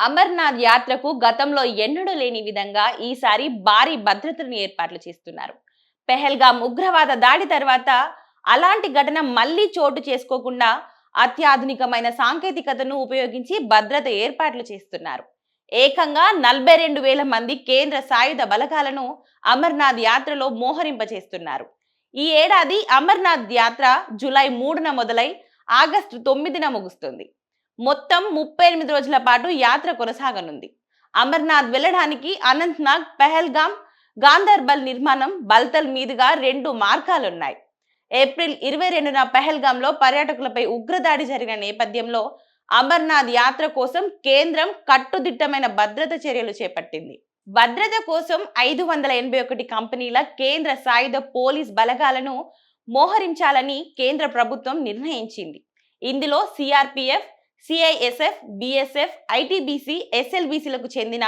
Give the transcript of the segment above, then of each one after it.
అమర్నాథ్ యాత్రకు గతంలో ఎన్నడూ లేని విధంగా ఈసారి భారీ భద్రతను ఏర్పాట్లు చేస్తున్నారు. పెహల్గాం ఉగ్రవాద దాడి తర్వాత అలాంటి ఘటన మళ్ళీ చోటు చేసుకోకుండా అత్యాధునికమైన సాంకేతికతను ఉపయోగించి భద్రత ఏర్పాట్లు చేస్తున్నారు. ఏకంగా నలభై రెండు వేల మంది కేంద్ర సాయుధ బలగాలను అమర్నాథ్ యాత్రలో మోహరింపచేస్తున్నారు. ఈ ఏడాది అమర్నాథ్ యాత్ర జూలై మూడున మొదలై ఆగస్టు తొమ్మిదిన ముగుస్తుంది. మొత్తం ముప్పై ఎనిమిది రోజుల పాటు యాత్ర కొనసాగనుంది. అమర్నాథ్ వెళ్ళడానికి అనంత్నాగ్ పెహల్గామ్ గాంధర్బల్ నిర్మాణం బల్తల్ మీదుగా రెండు మార్గాలున్నాయి. ఏప్రిల్ ఇరవై రెండున పెహల్గాంలో పర్యాటకులపై ఉగ్రదాడి జరిగిన నేపథ్యంలో అమర్నాథ్ యాత్ర కోసం కేంద్రం కట్టుదిట్టమైన భద్రత చర్యలు చేపట్టింది. భద్రత కోసం ఐదు వందల ఎనభై ఒకటి కంపెనీల కేంద్ర సాయుధ పోలీస్ బలగాలను మోహరించాలని కేంద్ర ప్రభుత్వం నిర్ణయించింది. ఇందులో సిఆర్పిఎఫ్ సిఐఎస్ఎఫ్ బిఎస్ఎఫ్ ఐటీబీసీ ఎస్ఎల్బీసీలకు చెందిన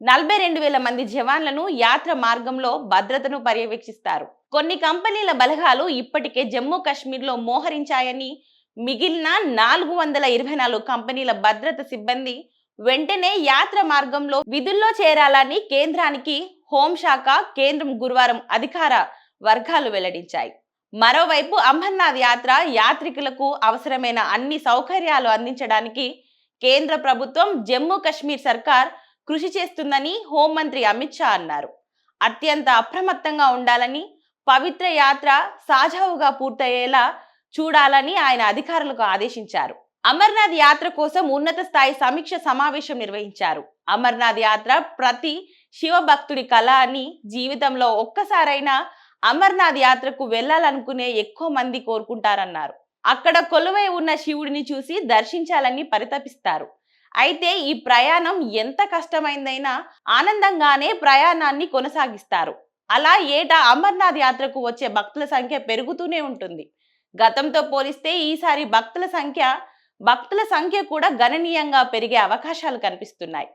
నలభై రెండు వేల మంది జవాన్లను యాత్ర మార్గంలో భద్రతను పర్యవేక్షిస్తారు. కొన్ని కంపెనీల బలగాలు ఇప్పటికే జమ్మూ కాశ్మీర్లో మోహరించాయని మిగిలిన నాలుగు వందల ఇరవై నాలుగు కంపెనీల భద్రత సిబ్బంది వెంటనే యాత్ర మార్గంలో విధుల్లో చేరాలని కేంద్రానికి హోంశాఖ కేంద్రం గురువారం అధికార వర్గాలు వెల్లడించాయి. మరోవైపు అమర్నాథ్ యాత్ర యాత్రికులకు అవసరమైన అన్ని సౌకర్యాలు అందించడానికి కేంద్ర ప్రభుత్వం జమ్మూ కాశ్మీర్ సర్కార్ కృషి చేస్తుందని హోంమంత్రి అమిత్ షా అన్నారు. అత్యంత అప్రమత్తంగా ఉండాలని పవిత్ర యాత్ర సాజావుగా పూర్తయ్యేలా చూడాలని ఆయన అధికారులకు ఆదేశించారు. అమర్నాథ్ యాత్ర కోసం ఉన్నత స్థాయి సమీక్ష సమావేశం నిర్వహించారు. అమర్నాథ్ యాత్ర ప్రతి శివ భక్తుడి కళ అని జీవితంలో ఒక్కసారైనా అమర్నాథ్ యాత్రకు వెళ్ళాలనుకునే ఎక్కువ మంది కోరుకుంటారన్నారు. అక్కడ కొలువై ఉన్న శివుడిని చూసి దర్శించాలని పరితపిస్తారు. అయితే ఈ ప్రయాణం ఎంత కష్టమైందైనా ఆనందంగానే ప్రయాణాన్ని కొనసాగిస్తారు. అలా ఏటా అమర్నాథ్ యాత్రకు వచ్చే భక్తుల సంఖ్య పెరుగుతూనే ఉంటుంది. గతంతో పోలిస్తే ఈసారి భక్తుల సంఖ్య భక్తుల సంఖ్య కూడా గణనీయంగా పెరిగే అవకాశాలు కనిపిస్తున్నాయి.